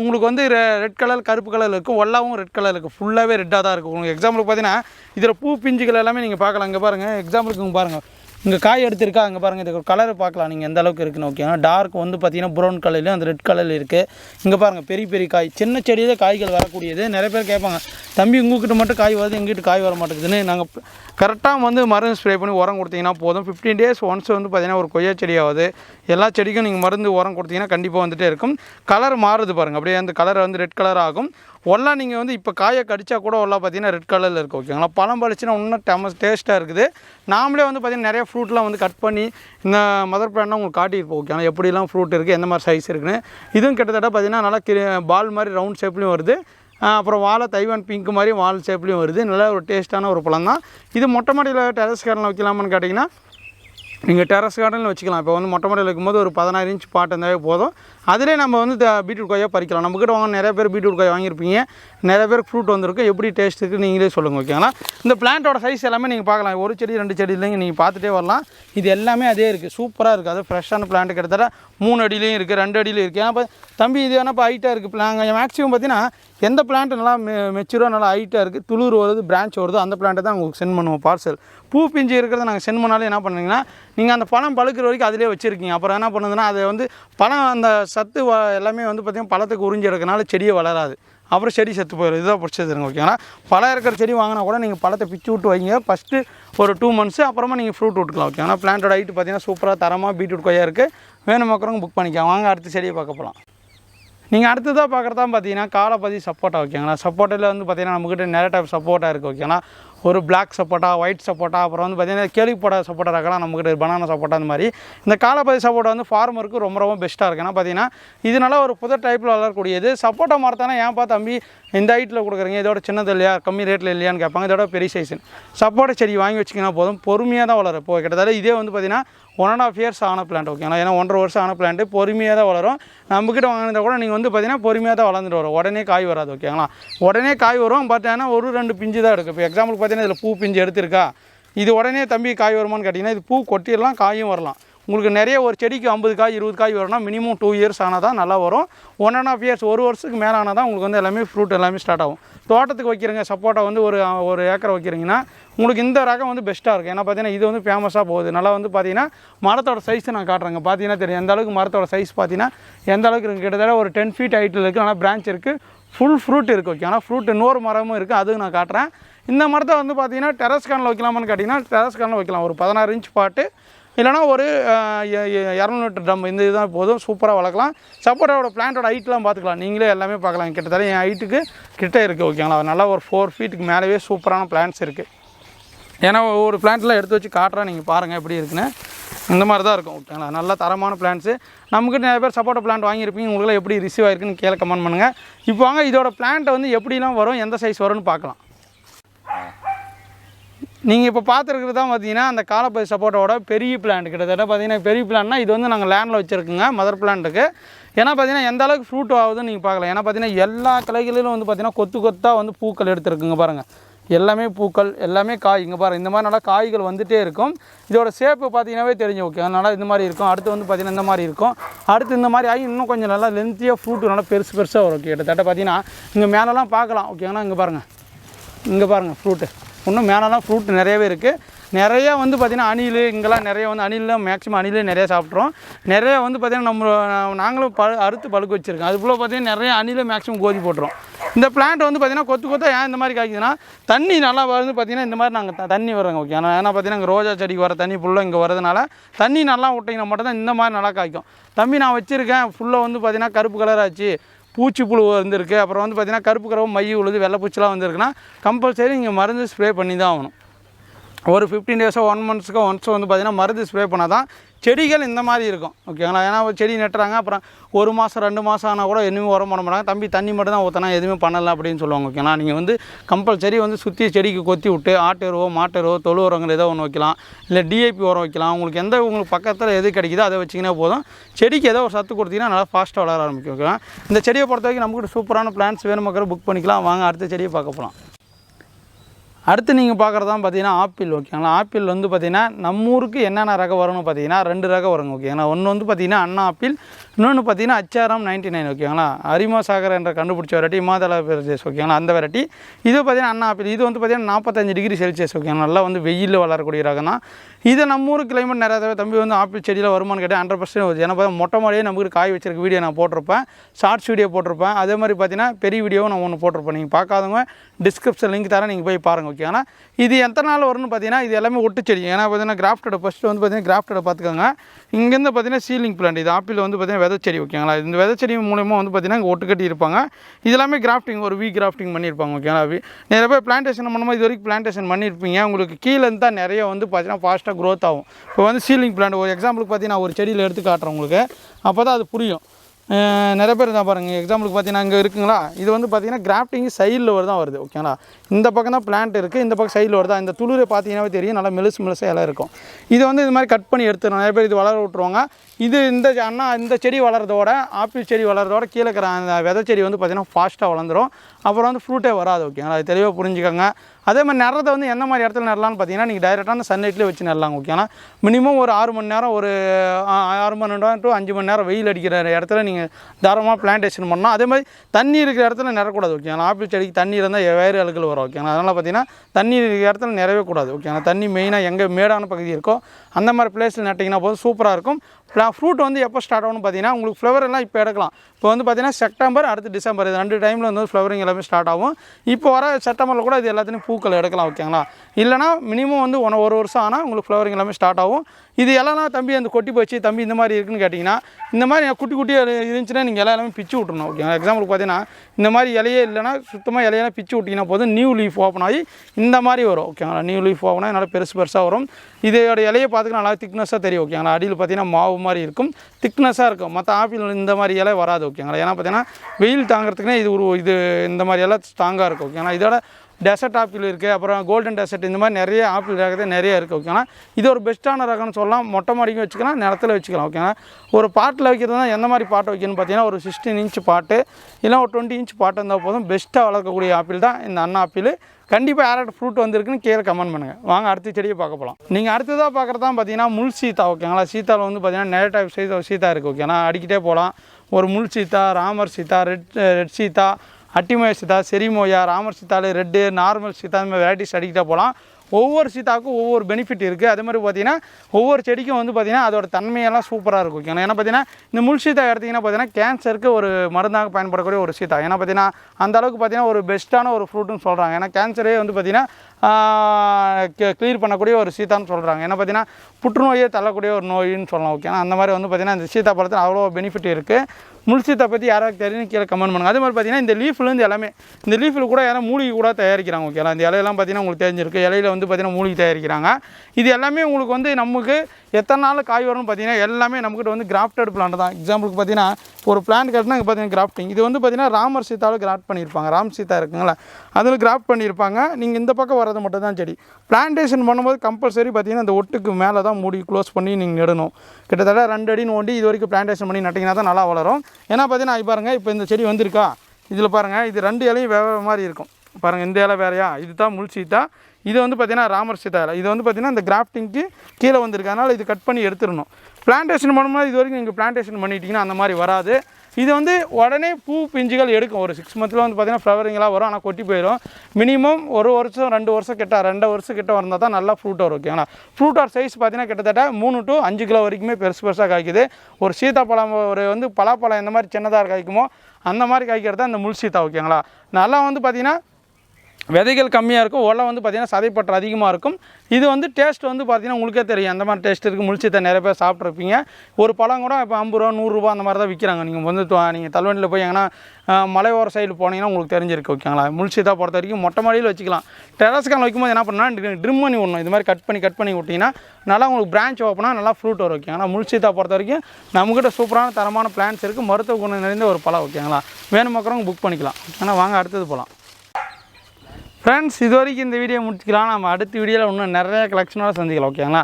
உங்களுக்கு வந்து ரெட் கலர் கருப்பு கலர் இருக்கும். ஒல்லாவும் ரெட் கலர் இருக்குது ஃபுல்லாகவே ரெட்டாக தான் இருக்கும். உங்களுக்கு எக்ஸாம்பிளுக்கு பார்த்தீங்கன்னா இதில் பூ பிஞ்சுகள் எல்லாமே நீங்கள் பார்க்கலாம். இங்கே பாருங்கள் எக்ஸாம்பிளுக்கு பாருங்கள் இங்கே காய் எடுத்திருக்கா அங்கே பாருங்கள் இதுக்கு கலர் பார்க்கலாம். நீங்கள் எந்த அளவுக்கு இருக்குன்னு ஓகேங்களா டார்க் வந்து பார்த்தீங்கன்னா ப்ரௌன் கலர்லேயும் அந்த ரெட் கலரில் இருக்குது இங்கே பாருங்கள் பெரிய பெரிய காய். சின்ன செடியிலே காய்கள் வரக்கூடியது. நிறைய பேர் கேட்பாங்க தம்பி உங்ககிட்ட மட்டும் காய் வருது எங்கிட்ட காய் வர மாட்டேங்குதுன்னு. நாங்கள் கரெக்டாக வந்து மருந்து ஸ்ப்ரே பண்ணி உரம் கொடுத்தீங்கன்னா போதும். ஃபிஃப்டீன் டேஸ் ஒன்ஸ் வந்து பார்த்தீங்கன்னா ஒரு கொய்யா செடியாவது எல்லா செடிக்கும் நீங்கள் மருந்து உரம் கொடுத்தீங்கன்னா கண்டிப்பாக வந்துட்டே இருக்கும். கலர் மாறுது பாருங்கள் அப்படியே அந்த கலர் வந்து ரெட் கலர் ஆகும் ஒல்லா நீங்கள் வந்து இப்போ காயை கடிச்சா கூட ஒல்லா பார்த்தீங்கன்னா ரெட் கலரில் இருக்குது ஓகேங்களா பழம் பழிச்சுன்னா இன்னும் டெம டேஸ்ட்டாக இருக்குது. நாமளே வந்து பார்த்தீங்கன்னா நிறைய ஃப்ரூட்லாம் வந்து கட் பண்ணி இந்த மதர் பிளான்லாம் உங்களுக்கு காட்டியிருப்போம் ஓகேங்களா எப்படிலாம் ஃப்ரூட் இருக்குது எந்த மாதிரி சைஸ் இருக்குன்னு. இதுவும் கிட்டத்தட்ட பார்த்தீங்கன்னா நல்லா கி பால் மாதிரி ரவுண்ட் ஷேப்லேயும் வருது. அப்புறம் வாழை தைவான் பிங்க் மாதிரி வால் ஷேப்லேயும் வருது. நல்ல ஒரு டேஸ்ட்டான ஒரு பழம் தான் இது மொட்டை மாடியில் டெரஸ் கார்டனில் வைக்கலாமான்னு கேட்டிங்கன்னா நீங்கள் டெரஸ் கார்டனில் வச்சுக்கலாம். இப்போ வந்து மொட்டை மாடியில் வைக்கும்போது ஒரு பதினாறு இன்ச் பாட்டு இருந்தாவே போதும். அதிலே நம்ம வந்து பீட்ரூட் கொய்யா பறிக்கலாம். நம்மக்கிட்ட வாங்க நிறைய பேர் பீட்ரூட் கொய்யா வாங்கியிருப்பீங்க. நிறைய பேர் ஃப்ரூட் வந்திருக்கு. எப்படி டேஸ்ட் இருக்குது நீங்களே சொல்லுங்கள் ஓகேங்களா இந்த பிளான்ட்டோட சைஸ் எல்லாமே நீங்கள் பார்க்கலாம். ஒரு செடி ரெண்டு செடி இல்லைங்க நீங்கள் பார்த்துட்டே வரலாம். இது எல்லாமே அதே இருக்குது சூப்பராக இருக்குது அது ஃப்ரெஷ்ஷான பிளான்ட் கிட்டத்தட்ட மூணு அடியிலையும் இருக்குது ரெண்டு அடியிலையும் இருக்குது ஏன்னா இப்போ தம்பி இது வேணா இப்போ ஹைட்டாக இருக்குது நாங்கள் மேக்ஸிமம் பார்த்தீங்கன்னா எந்த பிளான்ட் நல்லா மெ மெச்சூராக நல்லா ஹைட்டாக இருக்குது துளிர் வருது பிரான்ச் வருது அந்த பிளான்ட்டை தான் உங்களுக்கு சென்ட் பண்ணுவோம் பார்சல் பூ பிஞ்சு இருக்கிறத நாங்கள் சென்ட் பண்ணாலும் என்ன பண்ணுறீங்கன்னா நீங்கள் அந்த பழம் பழுக்கிற வரைக்கும் அதிலே வச்சுருக்கீங்க. அப்புறம் என்ன பண்ணுதுன்னா அது வந்து பழம் அந்த சத்து வ- எல்லாமே வந்து பார்த்திங்கன்னா பழத்துக்கு உறிஞ்சி எடுக்கனால செடியே வளராது. அப்புறம் செடி செத்து போயிடும் இதுதான் பிடிச்சதுங்க ஓகேங்களா பழம் இருக்கிற செடி வாங்கினா கூட நீங்கள் பழத்தை பிச்சு விட்டு வைங்க. ஃபஸ்ட்டு ஒரு டூ மந்த்ஸ் அப்புறமா நீங்கள் ஃப்ரூட் விட்டுக்கலாம் ஓகேங்களா பிளான்டோட ஹைட் பார்த்தீங்கன்னா சூப்பராக தரமாக பீட்ரூட் கொய்யா இருக்குது வேணும் மக்கறவங்க புக் பண்ணிக்கலாம். வாங்க அடுத்த செடியை பார்க்க போகலாம் நீங்கள் அடுத்ததாக பார்க்குறதா பார்த்தீங்கன்னா காலப்பதி சப்போட்டா ஓகேங்களா சப்போட்டாவில் வந்து பார்த்தீங்கன்னா நம்மக்கிட்ட நிறைய டைப் சப்போட்டா இருக்குது ஓகேங்களா ஒரு பிளாக் சப்போட்டா ஒயிட் சப்போட்டா அப்புறம் வந்து பார்த்தீங்கன்னா கேள்விப்பட சப்போட்டா இருக்கலாம் நம்மக்கிட்ட பனானா சப்போட்டா அந்த மாதிரி. இந்த காலப்பதி சப்போட்டா வந்து ஃபார்மருக்கு ரொம்ப ரொம்ப பெஸ்ட்டாக இருக்குது ஏன்னா பார்த்தீங்கன்னா இதனால ஒரு புது டைப்பில் வளரக்கூடியது. சப்போட்டா மரத்தானே ஏன்ப்பா தம்பி இந்த ஹைட்டில் கொடுக்குறீங்க? இதோட சின்னது இல்லையா? கம்மி ரேட்டில் இல்லையான்னு கேட்பாங்க. இதோட பெரிய சைஸ் சப்போட்டா செடி வாங்கி வச்சிங்கன்னா போதும். பொறுமையாக தான் வளரும். இப்போ கிட்டத்தட்ட இதே வந்து பார்த்தீங்கன்னா ஒன் அண்ட் ஆஃப் இயர்ஸ் ஆன பிளான்ட் ஓகேங்களா ஏன்னா ஒன்றரை வருஷம் ஆன பிளான்ட்டு பொறுமையாக தான் வளரும். நம்மக்கிட்ட வாங்கினதை கூட நீங்கள் வந்து பார்த்தீங்கன்னா பொறுமையாக தான் வளர்ந்துட்டு வரும். உடனே காய் வராது ஓகேங்களா உடனே காய் வரும். பட் ஒரு ரெண்டு பிஞ்சு தான் இருக்குது இப்போ எக்ஸாம்பிள் பார்த்தீங்கன்னா இதில் பூ பிஞ்சு எடுத்திருக்கா. இது உடனே தம்பி காய் வருமான்னு கேட்டிங்கன்னா இது பூ கொட்டிடலாம் காயும் வரலாம். உங்களுக்கு நிறைய ஒரு செடிக்கு ஐம்பது காய் இருபது காய் வரும்னா மினிமம் டூ இயர்ஸ் ஆனால் தான் நல்லா வரும். ஒன் அண்ட் ஆஃப் இயர்ஸ் ஒரு வருஷத்துக்கு மேலே ஆனால் தான் உங்களுக்கு வந்து எல்லாமே ஃப்ரூட் எல்லாமே ஸ்டார்ட் ஆகும். தோட்டத்துக்கு வைக்கிறீங்க சப்போட்டா வந்து ஒரு ஒரு ஏக்கர் வைக்கிறீங்கன்னா உங்களுக்கு இந்த ரகம் வந்து பெஸ்ட்டாக இருக்கும். ஏன்னா பார்த்தீங்கன்னா இது வந்து ஃபேமஸாக போகுது. நல்லா வந்து பார்த்தீங்கன்னா மரத்தோட சைஸ் நான் காட்டுறேங்க. பார்த்தீங்கன்னா தெரியும் எந்த அளவுக்கு மரத்தோட சைஸ் பார்த்தீங்கன்னா எந்த அளவுக்கு இருக்குது கிட்டத்தட்ட ஒரு டென் ஃபீட் ஹைட்டில் இருக்குது ஆனால் பிரான்ச் இருக்குது ஃபுல் ஃப்ரூட் இருக்குது ஓகே ஆனால் ஃப்ரூட் இன்னொரு மரமும் இருக்குது அதுவும் நான் காட்டுறேன். இந்த மரத்தை வந்து பார்த்தீங்கன்னா டெரஸ் கானில் வைக்கலாமான்னு கேட்டிங்கன்னா டெரஸ் கானில் வைக்கலாம். ஒரு பதினாறு இன்ச் பாட்டு இல்லைனா ஒரு இரநூறு ட்ரம் இந்த இதுதான் போதும். சூப்பராக வளர்க்கலாம். சப்போட்டாவோட பிளான்ட்டோட ஹைட்லாம் பார்த்துக்கலாம். நீங்களே எல்லாமே பார்க்கலாம். கிட்டத்தட்ட என் ஹைட்டுக்கு கிட்டே இருக்குது ஓகேங்களா நல்லா ஒரு ஃபோர் ஃபீட்டுக்கு மேலேயே சூப்பரான பிளான்ஸ் இருக்குது ஏன்னா ஒவ்வொரு பிளான்ட்லாம் எடுத்து வச்சு காட்டுறேன் நீங்கள் பாருங்கள் எப்படி இருக்குன்னு. இந்த மாதிரி தான் இருக்கும் ஓகேங்களா நல்ல தரமான பிளான்ஸு நம்மக்கிட்ட நிறைய பேர் சப்போட்டா பிளான்ட் வாங்கியிருப்பீங்க. உங்களுக்குலாம் எப்படி ரிசீவ் ஆயிருக்குன்னு கீழே கமெண்ட் பண்ணுங்கள் இப்போ வாங்க இதோட பிளான்ட்டை வந்து எப்படிலாம் வரும்? எந்த சைஸ் வரும்னு பார்க்கலாம். நீங்கள் இப்போ பார்த்துருக்குறது தான் பார்த்தீங்கன்னா அந்த காலப்பதி சப்போர்ட்டோட பெரிய பிளான்ட் கிட்டத்தட்ட பார்த்தீங்கன்னா பெரிய பிளான்னா இது வந்து நாங்கள் லேண்டில் வச்சுருக்குங்க மதர் பிளான்ட்டுக்கு ஏன்னா பார்த்தீங்கன்னா எந்த அளவுக்கு ஃப்ரூட் ஆகுதுன்னு நீங்கள் பார்க்கலாம் ஏன்னா பார்த்தீங்கன்னா எல்லா கிளைகளிலும் வந்து பார்த்தீங்கன்னா கொத்து கொத்தாக வந்து பூக்கள் எடுத்துருக்குங்க பாருங்கள் எல்லாமே பூக்கள் எல்லாமே காய். இங்கே பாருங்கள் இந்த மாதிரி நல்லா காய்கள் வந்துகிட்டே இருக்கும். இதோட ஷேப்பு பார்த்தீங்கன்னாவே தெரிஞ்சு ஓகே அதனால் இந்த மாதிரி இருக்கும். அடுத்து வந்து பார்த்தீங்கன்னா இந்த மாதிரி இருக்கும். அடுத்து இந்த மாதிரி ஆகி இன்னும் கொஞ்சம் நல்லா லென்த்தியாக ஃப்ரூட்டு நல்லா பெருசு பெருசாக வரும் ஓகே கிட்டத்தட்ட பார்த்தீங்கன்னா இங்கே மேலெலாம் பார்க்கலாம் ஓகேங்களா இங்கே பாருங்கள் இங்கே பாருங்கள் ஃப்ரூட்டு இன்னும் மேலெலாம் ஃப்ரூட் நிறையவே இருக்குது நிறையா வந்து பார்த்திங்கன்னா அணில் இங்கெல்லாம் நிறைய வந்து அணிலில் மேக்ஸிமம் அணிலே நிறைய சாப்பிட்றோம் நிறையா வந்து பார்த்திங்கன்னா நம்ம நாங்களும் ப அறுத்து பழுக்க வச்சுருக்கோம். அது போல் பார்த்திங்கன்னா நிறைய அணில மேக்ஸிமம் கோதி போட்டுரும் இந்த பிளான்ட் வந்து பார்த்திங்கன்னா கொத்து கொத்தா ஏன் இந்த மாதிரி காய்க்குதுன்னா தண்ணி நல்லா வருது பார்த்திங்கன்னா இந்த மாதிரி நாங்கள் த- தண்ணி வரோங்க ஓகே ஆனால் ஏன்னா பார்த்திங்கன்னா இங்கே ரோஜா செடிக்கு வர தண்ணி ஃபுல்லாக இங்கே வரதுனால தண்ணி நல்லா விட்டிங்கன்னா மட்டும் தான் இந்த மாதிரி நல்லா காய்க்கும். தம்பி நான் வச்சுருக்கேன் ஃபுல்லாக வந்து பார்த்திங்கன்னா கருப்பு கலராக ஆச்சு. பூச்சி புழு வந்துருக்கு. அப்புறம் வந்து பார்த்திங்கன்னா கருப்பு கரவு மை உழுது வெள்ளை பூச்சிலாம் வந்துருக்குன்னா கம்பல்சரி இங்கே மருந்து ஸ்ப்ரே பண்ணி தான் ஆகணும். ஒரு ஃபிஃப்டீன் டேஸோ ஒன் மந்த்ஸ்க்கோ ஒன்ஸ் வந்து பார்த்திங்கன்னா மருந்து ஸ்ப்ரே பண்ணால் தான் செடிகள் இந்த மாதிரி இருக்கும். ஓகேங்களா ஏன்னா ஒரு செடி நட்டுறாங்க அப்புறம் ஒரு மாதம் ரெண்டு மாதம் ஆனால் கூட எதுவுமே உரம் பண்ண மாட்டாங்க. தம்பி தண்ணி மட்டும் தான் ஊற்றினா எதுவுமே பண்ணலை அப்படின்னு சொல்லுவாங்க ஓகேங்களா நீங்கள் வந்து கம்பல்சரி வந்து சுற்றி செடிக்கு கொத்தி விட்டு ஆட்டு எருவோ மாட்டு தொழு உரங்கள் ஏதோ ஒன்று வைக்கலாம். இல்லை டிஐபி உரம் வைக்கலாம். உங்களுக்கு எந்த உங்களுக்கு பக்கத்தில் எது கிடைக்குதோ அதை வச்சிங்கன்னா போதும். செடிக்கு ஏதோ ஒரு சத்து கொடுத்தீங்கன்னா நல்லா ஃபாஸ்ட்டாக வளர ஆரம்பிக்கும் ஓகேங்களா இந்த செடியை பொறுத்த வரைக்கும் நமக்கு சூப்பரான பிளான்ஸ் வேணுமாக்கிற புக் பண்ணிக்கலாம். வாங்க அடுத்த செடியை பார்க்க போகலாம் அடுத்து நீங்கள் பார்க்குறது தான் பார்த்தீங்கன்னா ஆப்பிள் ஓகேங்களா ஆப்பிள் வந்து பார்த்தீங்கன்னா நம்ம ஊருக்கு என்னென்ன ரகம் வரும்னு பார்த்தீங்கன்னா ரெண்டு ரகம் வருங்க ஓகேங்களா ஒன்று வந்து பார்த்தீங்கன்னா அண்ணா ஆப்பிள் இன்னொன்று பார்த்தீங்கன்னா அச்சாரம் நைன்ட்டி நைன் ஓகேங்களா அரிமா சாகர் என்ற கண்டுபிடிச்ச வெரைட்டி இமாதல பிரதேஷ் ஓகேங்களா அந்த வெரைட்டி இது பார்த்தீங்கன்னா அண்ணா ஆப்பிள். இது வந்து பார்த்தீங்கன்னா நாற்பத்தஞ்சு டிகிரி செல்சியஸ் ஓகேங்களா நல்லா வந்து வெயிலில் வளரக்கூடிய ரகம் தான் இதை நம்ம ஊர் கிளைமேட் நிறைய தம்பி வந்து ஆப்பிள் செடியில் வருமானு கேட்டால் ஹண்ட்ரட் பர்சன்ட் வருது. ஏன்னா பார்த்தா மொட்டை மாடியே நமக்கு காய் வச்சிருக்க வீடியோ நான் போட்டிருப்பேன். ஷார்ட்ஸ் வீடியோ போட்டிருப்பேன். அதே மாதிரி பார்த்தீங்கன்னா பெரிய வீடியோவும் நான் ஒன்று போட்டிருப்பேன். நீங்கள் பார்க்காதவங்க டிஸ்கிரிப்ஷன் லிங்க் தரேன். நீங்கள் போய் பாருங்கள் ஓகே. ஆனால் இது எத்தனை நாள் வரும்னு பார்த்தீங்கன்னா இது எல்லாமே ஒட்டு செடி ஏன்னா பார்த்தீங்கன்னா கிராஃப்டோட ஃபஸ்ட்டு வந்து பார்த்தீங்கன்னா கிராஃப்டோட பார்த்துக்கோங்க. இங்கேருந்து பார்த்தீங்கன்னா சீலிங் பிளான்ட் இது ஆப்பிள் வந்து பார்த்தீங்கன்னா விதை செடி ஓகேங்களா இந்த விதை செடி மூலயமா வந்து பார்த்தீங்கன்னா இங்கே ஒட்டு கட்டி இருப்பாங்க. இது எல்லாமே கிராஃப்டிங் ஒரு வீ கிராஃப்டிங் பண்ணியிருப்பாங்க ஓகேங்களா வி- நிறைய பேர் பிளான்டேஷன் பண்ணும்போது இது வரைக்கும் பிளான்டேஷன் பண்ணியிருப்பீங்க. உங்களுக்கு கீழே தான் நிறைய வந்து பார்த்தீங்கன்னா ஃபாஸ்ட்டாக க்ரோத் ஆகும். இப்போ வந்து சீலிங் பிளான்ட் ஒரு எக்ஸாம்பிளுக்கு பார்த்தீங்கன்னா ஒரு செடியில் எடுத்து காட்டுறேன் உங்களுக்கு. அப்போ தான் அது புரியும். நிறைய பேர் தான் பாருங்கள் எக்ஸாம்பிளுக்கு பார்த்தீங்கன்னா இங்கே இருக்குங்களா? இது வந்து பார்த்தீங்கன்னா கிராஃப்டிங் சைடில் தான் வருது ஓகேங்களா இந்த பக்கம் தான் பிளான்ட் இருக்குது இந்த பக்கம் சைடில் வருதா இந்த துளிரை பார்த்தீங்கன்னாவே தெரியும் நல்லா மெலுசு மெலுசாக இலை இருக்கும். இது வந்து இது மாதிரி கட் பண்ணி எடுத்துடணும். நிறைய பேர் இது வளர விட்ருவாங்க இது இந்த அண்ணா இந்த செடி வளர்றதோட ஆப்பிள் செடி வளர்றதோட கீழே இருக்கிற அந்த விதை செடி வந்து பார்த்தீங்கன்னா ஃபாஸ்ட்டாக வளர்ந்துரும். அப்புறம் வந்து ஃப்ரூட்டே வராது ஓகேங்களா அது தெளிவாக புரிஞ்சுக்கோங்க. அதே மாதிரி நிறத்தை வந்து எந்த மாதிரி இடத்துல நடலாம்னு பார்த்தீங்கன்னா நீங்கள் டைரெக்டான சன்லைட்லேயே வச்சு நடலாம் ஓகேங்களா மினிமம் ஒரு ஆறு மணி நேரம் ஒரு ஆ, ஆறு மணி நேரம் டு அஞ்சு மணி நேரம் வெயில் அடிக்கிற இடத்துல நீங்கள் தாராளமாக பிளான்டேஷன் பண்ணலாம். அதே மாதிரி தண்ணி இருக்கிற இடத்துல நிறக்கூடாது ஓகேங்களா ஆப்பிள் செடிக்கு தண்ணி இருந்தால் வேறு அழுகல் வரும் ஓகேங்களா அதனால் பார்த்தீங்கன்னா தண்ணி இருக்கிற இடத்துல நிறவே கூடாது ஓகேங்களா தண்ணி மெயினாக எங்கே மேடான பகுதி இருக்கோ அந்த மாதிரி பிளேஸில் நட்டிங்கன்னா போதும் சூப்பராக இருக்கும். ஃப்ரூட் வந்து எப்போ ஸ்டார்ட் ஆகும்னு பார்த்தீங்கன்னா உங்களுக்கு ஃப்ளவர் எல்லாம் இப்போ எடுக்கலாம். இப்போ வந்து பார்த்தீங்கன்னா செப்டம்பர் அடுத்து டிசம்பர் இது ரெண்டு டைமில் வந்து ஃப்ளவரிங் எல்லாமே ஸ்டார்ட் ஆகும். இப்போ வர செப்டம்பரில் கூட இது எல்லாத்தையும் பூக்கள் எடுக்கலாம் ஓகேங்களா இல்லைனா மினிமம் வந்து ஒன் ஒரு வருஷம் ஆனால் உங்களுக்கு ஃப்ளவரிங் எல்லாமே ஸ்டார்ட் ஆகும். இது எல்லாம் தம்பி அந்த கொட்டி போச்சு தம்பி இந்த மாதிரி இருக்குன்னு கேட்டிங்கன்னா இந்த மாதிரி குட்டி குட்டியாக இருந்துச்சுன்னா நீங்கள் எல்லா எல்லாமே பிச்சு விட்றணும் ஓகேங்களா எக்ஸாம்பிள் பார்த்தீங்கன்னா இந்த மாதிரி இலையே இல்லைன்னா சுத்தமாக இலையெல்லாம் பிச்சு விட்டிங்கன்னா போதும் நியூ லீஃப் ஓப்பன் ஆகி இந்த மாதிரி வரும் ஓகேங்களா நியூ லீஃப் ஓப்பன் ஆகி நல்லா பெருசு பெருசாக வரும். இதோட இலையை பார்த்துக்கலாம் நல்லா திக்னஸாக தெரியும் ஓகேங்களா அடியில் பார்த்தீங்கன்னா மாவு மாதிரி இருக்கும் திக்னஸாக இருக்கும். மற்ற ஆப்பிள் இந்த மாதிரி இலை வராது ஓகேங்களா ஏன்னா பார்த்தீங்கன்னா வெயில் தாங்கிறதுக்குனே இது ஒரு இது இந்த மாதிரி எல்லாம் ஸ்ட்ராங்காக இருக்கும் ஓகேங்களா இதோட டெசர்ட் ஆப்பிள் இருக்குது அப்புறம் கோல்டன் டெசர்ட் இந்த மாதிரி நிறைய ஆப்பிள் ரகத்தை நிறைய இருக்குது ஓகேங்களா இது ஒரு பெஸ்ட்டான ரகம்னு சொல்லலாம். மொட்டை மாடிக்கும் வச்சுக்கலாம் நிலத்துல வச்சுக்கலாம் ஓகேங்களா ஒரு பாட்டில் வைக்கிறதுனா எந்த மாதிரி பாட்டு வைக்கணும்னு பார்த்தீங்கன்னா ஒரு சிக்ஸ்டீன் இன்ச் பாட்டு இல்லை ஒரு டுவெண்ட்டி இன்ச் பாட்டு இருந்தால் போதும் பெஸ்ட்டாக வளர்க்கக்கூடிய ஆப்பிள் தான் இந்த அண்ணா ஆப்பிள் கண்டிப்பாக யார்கிட்ட ஃப்ரூட் வந்திருக்குன்னு கீழே கமெண்ட் பண்ணுங்கள் வாங்க அடுத்த செடியை பார்க்க போகலாம் நீங்கள் அடுத்ததாக பார்க்குறது தான் பார்த்தீங்கன்னா முள் சீத்தா ஓகேங்களா சீத்தாவில் வந்து பார்த்தீங்கன்னா நிறைய டைப் சீதா சீத்தா இருக்குது ஓகேங்களா அடிக்கிட்டே போகலாம் ஒரு முள் சீத்தா ராமர் சீத்தா ரெட் ரெட் சீத்தா அட்டிமய சீத்தா செரிமோயா ராமர் சீத்தாலு ரெட்டு நார்மல் சீத்தா இந்த மாதிரி வெரைட்டிஸ் அடிக்கிட்டே போகலாம். ஒவ்வொரு சீத்தாவுக்கும் ஒவ்வொரு பெனிஃபிட் இருக்குது அதே மாதிரி பார்த்தீங்கன்னா ஒவ்வொரு செடிக்கும் வந்து பார்த்தீங்கன்னா அதோட தன்மையெல்லாம் சூப்பராக இருக்கும். ஏன்னா ஏன்னா பார்த்தீங்கன்னா இந்த முள் சீத்தா எடுத்திங்கன்னா பார்த்தீங்கன்னா கேன்சருக்கு ஒரு மருந்தாக பயன்படக்கூடிய ஒரு சீத்தா ஏன்னா பார்த்தீங்கன்னா அந்த அளவுக்கு பார்த்தீங்கன்னா ஒரு பெஸ்ட்டான ஒரு ஃப்ரூட்டுன்னு சொல்கிறாங்க ஏன்னா கேன்சரே வந்து பார்த்தீங்கன்னா க்ளியர் பண்ணக்கூடிய ஒரு சீத்தான்னு சொல்கிறாங்க ஏன்னா பார்த்தீங்கன்னா புற்றுநோயே தள்ளக்கூடிய ஒரு நோயின்னு சொல்லலாம் ஓகேனா அந்த மாதிரி வந்து பார்த்தீங்கன்னா இந்த சீத்தா பழத்தில் அவ்வளோ பெனிஃபிட் இருக்குது முள்சீத்தை பற்றி யாராவது தெரியும் கீழே கமெண்ட் பண்ணுங்கள் அதே மாதிரி பார்த்தீங்கன்னா இந்த லீஃப்லேருந்து எல்லாமே இந்த லீஃபில் கூட யாரும் மூலிகை கூட தயாரிக்கிறாங்க ஓகேங்களா இந்த இலையெல்லாம் பார்த்தீங்கன்னா உங்களுக்கு தெரிஞ்சிருக்கு. இலையில வந்து பார்த்தீங்கன்னா மூலிகை தயாரிக்கிறாங்க. இது எல்லாமே உங்களுக்கு வந்து நமக்கு எத்தனை நாள் காய் வரும்னு பார்த்தீங்கன்னா எல்லாமே நம்மக்கிட்ட வந்து கிராஃப்டட் பிளான்ட் தான். எக்ஸாம்பிளுக்கு பார்த்தீங்கன்னா ஒரு பிளான் கட்டினா இங்கே பார்த்தீங்கன்னா கிராஃப்டிங் இது வந்து பார்த்தீங்கன்னா ராமர் சீத்தாவில் கிராஃப்ட் பண்ணியிருப்பாங்க. ராம் சீத்தா இருக்குங்களா? அதில் கிராஃப்ட் பண்ணியிருப்பாங்க. நீங்கள் இந்த பக்கம் வர வர்றது மட்டும் தான் செடி. பிளான்டேஷன் பண்ணும்போது கம்பல்சரி பார்த்தீங்கன்னா அந்த ஒட்டுக்கு மேலே தான் மூடி க்ளோஸ் பண்ணி நீங்கள் நடணும். கிட்டத்தட்ட ரெண்டு அடின்னு ஓண்டி இது வரைக்கும் பிளான்டேஷன் பண்ணி நட்டிங்கன்னா தான் நல்லா வளரும். ஏன்னா பார்த்தீங்கன்னா இது பாருங்கள் இப்போ இந்த செடி வந்திருக்கா? இதில் பாருங்கள் இது ரெண்டு இலையும் வேறு மாதிரி இருக்கும். பாருங்கள் இந்த இலை வேறையா? இது தான் முள் சீத்தா. இது வந்து பார்த்தீங்கன்னா ராமர் சீதா இலை. இது வந்து பார்த்தீங்கன்னா இந்த கிராஃப்டிங்க்கு கீழே வந்திருக்கு. அதனால் இது கட் பண்ணி எடுத்துடணும். பிளான்டேஷன் பண்ணும்போது இது வரைக்கும் நீங்கள் பிளான்டேஷன் பண்ணிட்டீங்கன்னா அந்த மாதிரி வராது. இது வந்து உடனே பூ பிஞ்சுகள் எடுக்கும். ஒரு சிக்ஸ் மந்த்தில் வந்து பார்த்தீங்கன்னா ஃப்ளவரிங்லாம் வரும். ஆனால் கொட்டி போயிடும் மினிமம் ஒரு வருஷம் ரெண்டு வருஷம் கிட்ட ரெண்டு வருஷம் கிட்ட வந்தால் தான் நல்லா ஃப்ரூட் வரும் ஓகேங்களா ஃப்ரூட் ஆர் சைஸ் பார்த்தீங்கன்னா கிட்டத்தட்ட மூணு டு அஞ்சு கிலோ வரைக்குமே பெருசு பெருசாக காய்க்குது. ஒரு சீதாப்பழம் ஒரு வந்து பலாப்பழம் எந்த மாதிரி சின்னதாக காய்க்குமோ அந்த மாதிரி காய்க்கிறது தான் இந்த முள் சீதா ஓகேங்களா நல்லா வந்து பார்த்திங்கன்னா விதைகள் கம்மியாக இருக்கும் உள்ள வந்து பார்த்திங்கன்னா சதைப்பற்று அதிகமாக இருக்கும். இது வந்து டேஸ்ட் வந்து பார்த்திங்கன்னா உங்களுக்கே தெரியும். அந்த மாதிரி டேஸ்ட் இருக்குது முழிச்சத்தை நிறைய பேர் சாப்பிட்ருப்பீங்க ஒரு பழம் கூட இப்போ ஐம்பது ரூபா நூறுரூவா அந்த மாதிரி தான் விற்கிறாங்க நீங்கள் வந்து நீங்கள் தள்ளுவண்டியில் போய் எங்கன்னா மலையோர சைடு போனீங்கன்னா உங்களுக்கு தெரிஞ்சிருக்கு ஓகேங்களா முழிச்சதா பொறுத்த வரைக்கும். மொட்டை மாடியில் வச்சுக்கலாம். டெரஸ் வைக்கும்போது என்ன பண்ணால் ட்ரிம் பண்ணி விடணும். இது மாதிரி கட் பண்ணி கட் பண்ணி விட்டிங்கன்னா நல்லா உங்களுக்கு பிரான்ச் ஓப்பனாக நல்லா ஃப்ரூட் வரும் ஓகேங்களா முழிச்சதா பொறுத்த வரைக்கும். நம்மக்கிட்ட சூப்பரான தரமான பிளான்ஸ் இருக்குது மருத்துவ குணம் நிறைந்த ஒரு பழம் ஓகேங்களா வேணுமாக்கிறவங்க புக் பண்ணிக்கலாம். ஓகேங்களா வாங்க அடுத்தது போகலாம் ஃப்ரெண்ட்ஸ் இது வரைக்கும் இந்த வீடியோ முடிச்சுக்கலாம். நம்ம அடுத்த வீடியோவில் இன்னும் நிறைய கலெக்ஷனோட சந்திக்கலாம் ஓகேங்களா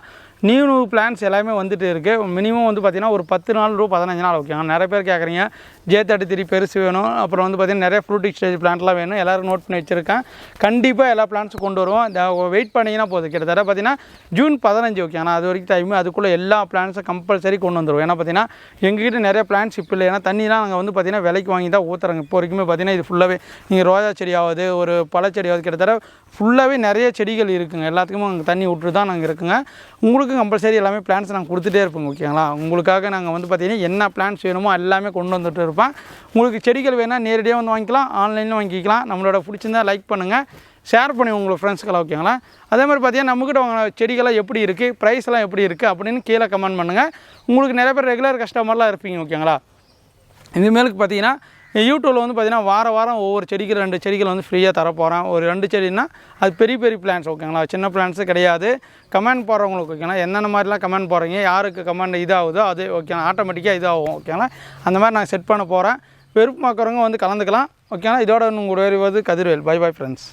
நியூ நியூ பிளான்ஸ் எல்லாமே வந்துட்டு இருக்குது மினிமம் வந்து பார்த்திங்கன்னா ஒரு பத்து நாள் ரூ பதினஞ்சு நாள் ஓகேங்க நிறைய பேர் கேட்குறீங்க ஜே தேர்ட்டி த்ரீ பெருசு வேணும். அப்புறம் வந்து பார்த்திங்கன்னா நிறைய ஃப்ரூட்டிக் ஸ்டேஜ் பிளான்ட்லாம் வேணும். எல்லோரும் நோட் பண்ணி வச்சுருக்கேன். கண்டிப்பாக எல்லா பிளான்ஸும் கொண்டு வருவோம். வெயிட் பண்ணிங்கன்னா போதும். கிட்டத்தட்ட பார்த்தீங்கன்னா ஜூன் பதினஞ்சு ஓகே ஆனால் அது வரைக்கும் டைமு அதுக்குள்ளே எல்லா பிளான்ஸும் கம்பல்சரி கொண்டு வந்துடுவோம் ஏன்னா பார்த்தீங்கன்னா எங்ககிட்ட நிறைய பிளான்ஸ் இப்போ இல்லை. ஏன்னா தண்ணிலாம் நாங்கள் வந்து பார்த்திங்கன்னா விலைக்கு வாங்கி தான் ஊற்றுறாங்க இப்போ வரைக்குமே பார்த்திங்கன்னா இது ஃபுல்லாகவே நீங்கள் ரோஜா செடியாவது ஒரு பழச்செடியாவது கிட்டத்தட்ட ஃபுல்லாகவே நிறைய செடிகள் இருக்குங்க. எல்லாத்துக்குமே நாங்கள் தண்ணி விட்டு தான் நாங்கள் இருக்குங்க. உங்களுக்கு கம்பல்சரி எல்லாமே பிளான்ஸ் நாங்கள் கொடுத்துட்டே இருப்போங்க ஓகேங்களா உங்களுக்காக நாங்கள் வந்து பார்த்தீங்கன்னா என்ன பிளான்ஸ் வேணுமோ எல்லாமே கொண்டு வந்துட்டு இருப்போம். உங்களுக்கு செடிகள் வேணால் நேரடியாக வந்து வாங்கிக்கலாம் ஆன்லைனில் வாங்கிக்கலாம். நம்மளோட பிடிச்சிருந்தா லைக் பண்ணுங்கள் ஷேர் பண்ணி உங்களுக்கு ஃப்ரெண்ட்ஸ்க்கெல்லாம் ஓகேங்களா அதே மாதிரி பார்த்தீங்கன்னா நம்மக்கிட்ட செடிகள்லாம் எப்படி இருக்குது ப்ரைஸ்லாம் எப்படி இருக்குது அப்படின்னு கீழே கமெண்ட் பண்ணுங்கள் உங்களுக்கு நிறைய பேர் ரெகுலர் கஸ்டமர்லாம் இருப்பீங்க ஓகேங்களா இனிமேலுக்கு பார்த்தீங்கன்னா யூடியூப்பில் வந்து பார்த்தீங்கன்னா வார வாரம் ஒவ்வொரு செடிக்கு ரெண்டு செடிகள் வந்து ஃப்ரீயாக தரப்போகிறேன் ஒரு ரெண்டு செடின்னா அது பெரிய பெரிய பிளான்ஸ் ஓகேங்களா சின்ன பிளான்ஸு கிடையாது. கமெண்ட் போடுறவங்களுக்கு ஓகேங்களா என்னென்ன மாதிரிலாம் கமெண்ட் போடுறீங்க? யாருக்கு கமெண்ட் இதாகுதோ அது ஓகேங்களா ஆட்டோமேட்டிக்காக இதாகும் ஓகேங்களா அந்த மாதிரி நான் செட் பண்ண போகிறேன் விருப்பமாக்கிறவங்க வந்து கலந்துக்கலாம் ஓகேங்களா இதோட உங்களுடைய வருவது கதிர்வேல். By bye friends